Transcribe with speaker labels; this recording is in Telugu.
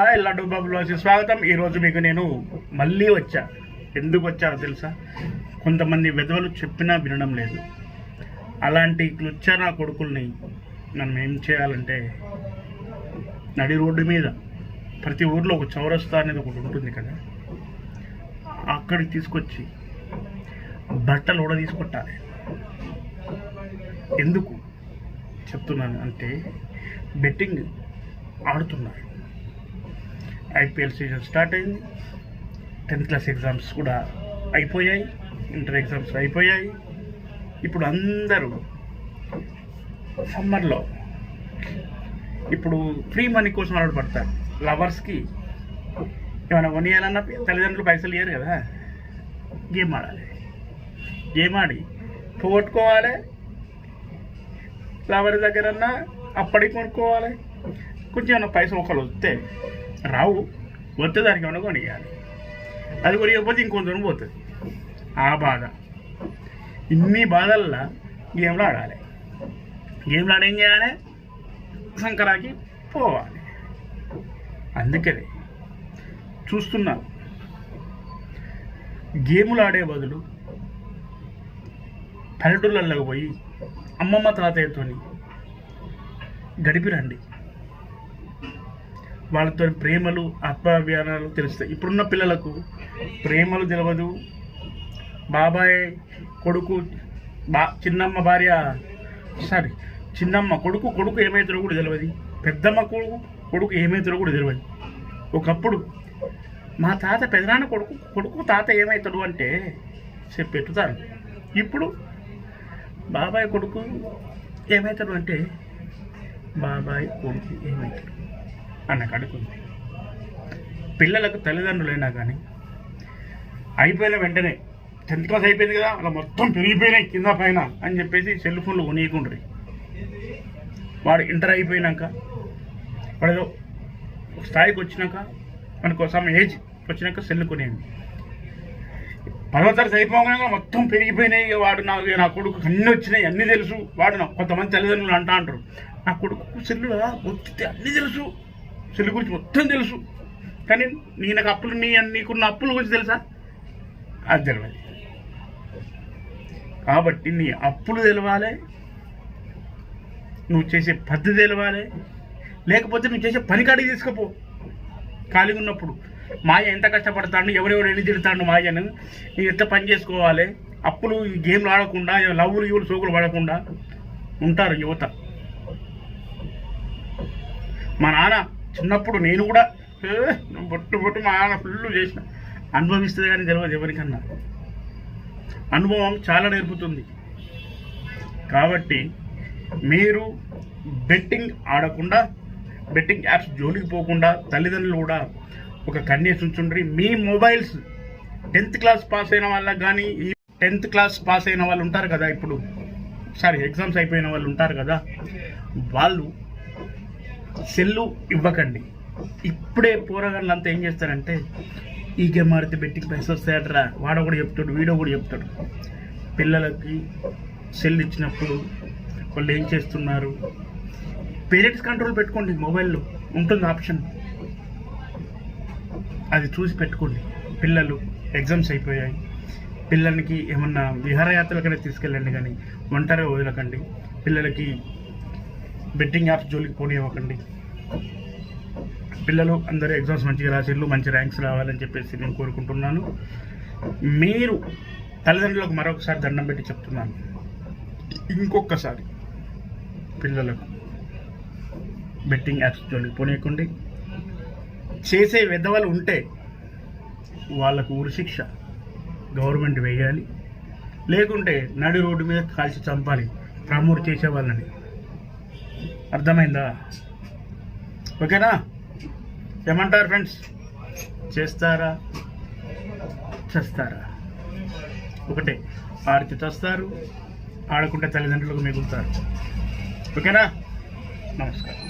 Speaker 1: హాయ్ లడ్డు బాబులోసి. స్వాగతం. ఈరోజు మీకు నేను మళ్ళీ వచ్చా. ఎందుకు వచ్చారో తెలుసా? కొంతమంది విధవలు చెప్పినా వినడం లేదు. అలాంటి క్లుచ్చనా కొడుకుల్ని మనం ఏం చేయాలంటే నడి రోడ్డు మీద ప్రతి ఊర్లో ఒక చౌరస్తా అనేది ఒకటి ఉంటుంది కదా. అక్కడికి తీసుకొచ్చి బట్టలు కూడా తీసుకొట్టాలి. ఎందుకు చెప్తున్నాను అంటే బెట్టింగ్ ఆడుతున్నారు. ఐపీఎల్ సీజన్ స్టార్ట్ అయింది. టెన్త్ క్లాస్ ఎగ్జామ్స్ కూడా అయిపోయాయి. ఇంటర్ ఎగ్జామ్స్ అయిపోయాయి. ఇప్పుడు అందరూ సమ్మర్లో ఇప్పుడు ఫ్రీ మనీ కోసం ఆడపడతారు లవర్స్కి ఏమైనా కొనియాలన్నా తల్లిదండ్రులు పైసలు ఇయ్యరు కదా. గేమ్ ఆడాలి. గేమ్ ఆడి పోగొట్టుకోవాలి. లవర్ దగ్గరన్నా అప్పటికి కొనుక్కోవాలి. కొంచెం ఏమైనా పైసలు ఒకళ్ళు వస్తే రావు వస్తే దానికి ఏమైనా కొనియాలి. అది కొనియకపోతే ఇంకొంచెం పోతుంది. ఆ బాధ. ఇన్ని బాధల్లో గేమ్లు ఆడాలి. గేమ్లు ఆడేం చేయాలి? సంకరాకి పోవాలి. అందుకనే చూస్తున్నాను. గేములు ఆడే బదులు పల్లెటూళ్ళలోకి పోయి అమ్మమ్మ తాతయ్యతోని గడిపిరండి. వాళ్ళతో ప్రేమలు ఆత్మాభియానాలు తెలుస్తాయి. ఇప్పుడున్న పిల్లలకు ప్రేమలు తెలియదు బాబాయ్ కొడుకు బా చిన్నమ్మ భార్య సారీ చిన్నమ్మ కొడుకు కొడుకు ఏమవుతారో కూడా తెలియదు పెద్దమ్మ కొడుకు కొడుకు ఏమవుతారో కూడా తెలియదు ఒకప్పుడు మా తాత పెదనాన్న కొడుకు కొడుకు తాత ఏమవుతాడు అంటే చెప్పి పెట్టుతారు ఇప్పుడు బాబాయ్ కొడుకు ఏమవుతాడు అంటే బాబాయ్ కొడుకు ఏమవుతాడు అన్న కడుకుంది. పిల్లలకు తల్లిదండ్రులైనా కానీ అయిపోయిన వెంటనే టెన్త్ క్లాస్ అయిపోయింది కదా అలా మొత్తం పెరిగిపోయినాయి కింద పైన అని చెప్పేసి సెల్ ఫోన్లు కొనియకుండ్రి. వాడు ఇంటర్ అయిపోయినాక వాడు ఒక స్థాయికి వచ్చినాక మనకు సమ్ ఏజ్ వచ్చినాక సెల్ కొనేయండి. పదవ తరగతి అయిపోగానే మొత్తం పెరిగిపోయినాయి. వాడు నా నా కొడుకు అన్నీ వచ్చినాయి అన్నీ తెలుసు. వాడు నా కొంతమంది తల్లిదండ్రులు అంటా అంటారు. నా కొడుకు సెల్లు ఒత్తితే అన్నీ తెలుసు. చెల్లి గురించి మొత్తం తెలుసు. కానీ నీ నాకు అప్పులు నీ నీకున్న అప్పుల గురించి తెలుసా? అది తెలియదు కాబట్టి నీ అప్పులు తెలవాలి. నువ్వు చేసే పద్ధతి తెలవాలి. లేకపోతే నువ్వు చేసే పని కాడికి తీసుకుపో. ఖాళీగా ఉన్నప్పుడు. మాయ ఎంత కష్టపడతాడు ఎవరెవరు ఎన్ని తిడతాడు మాయను? నీ ఎంత పని చేసుకోవాలి? అప్పులు ఈ గేమ్లు ఆడకుండా లవ్వులు ఇవులు సోకులు పడకుండా ఉంటారు యువత. మా నాన్న చిన్నప్పుడు నేను కూడా బొట్టు బొట్టు మా నాన్న ఫుల్ చేసిన. అనుభవిస్తుంది కానీ తెలియదు ఎవరికన్నా. అనుభవం చాలా నేర్పుతుంది. కాబట్టి మీరు బెట్టింగ్ ఆడకుండా బెట్టింగ్ యాప్స్ జోలికి పోకుండా తల్లిదండ్రులు కూడా ఒక కన్నేసి ఉంచుండ్రి మీ మొబైల్స్ టెన్త్ క్లాస్ పాస్ అయిన వాళ్ళకి కానీ ఈ టెన్త్ క్లాస్ పాస్ అయిన వాళ్ళు ఉంటారు కదా ఇప్పుడు. సారీ ఎగ్జామ్స్ అయిపోయిన వాళ్ళు ఉంటారు కదా. వాళ్ళు సెల్లు ఇవ్వకండి. ఇప్పుడే పోరగాళ్ళు అంతా ఏం చేస్తారంటే ఈ గేమ్ ఆడితే బెట్టింగ్ పైసలు వస్తాయట్రా? వాడు కూడా చెప్తాడు వీడో కూడా చెప్తాడు. పిల్లలకి సెల్ ఇచ్చినప్పుడు వాళ్ళు ఏం చేస్తున్నారు? పేరెంట్స్ కంట్రోల్ పెట్టుకోండి మొబైల్లో ఉంటుంది ఆప్షన్. అది చూసి పెట్టుకోండి. పిల్లలు ఎగ్జామ్స్ అయిపోయాయి. పిల్లలకి ఏమన్నా విహారయాత్రలకైనా తీసుకెళ్ళండి కానీ ఒంటరిగా వదలకండి. పిల్లలకి బెట్టింగ్ యాప్స్ జోలికి పోనివ్వకండి పిల్లలు అందరూ ఎగ్జామ్స్ మంచిగా రాసిర్లు మంచి ర్యాంక్స్ రావాలని చెప్పేసి నేను కోరుకుంటున్నాను. మీరు తల్లిదండ్రులకు మరొకసారి దండం పెట్టి చెప్తున్నాను. ఇంకొకసారి పిల్లలకు బెట్టింగ్ యాప్స్ జోలికి పోనీయకండి. చేసే విధవలు ఉంటే వాళ్ళకు ఉరి శిక్ష గవర్నమెంట్ వేయాలి. లేకుంటే నడి రోడ్డు మీద కాల్చి చంపాలి. ప్రామోట్ చేసే వాళ్ళని. అర్థమైందా? ఓకేనా? ఏమంటారు ఫ్రెండ్స్? చేస్తారా? చేస్తారా? ఒకటే. ఆడితే తెస్తారు ఆడకుంటే తల్లిదండ్రులకు మిగులుతారు. ఓకేనా? నమస్కారం.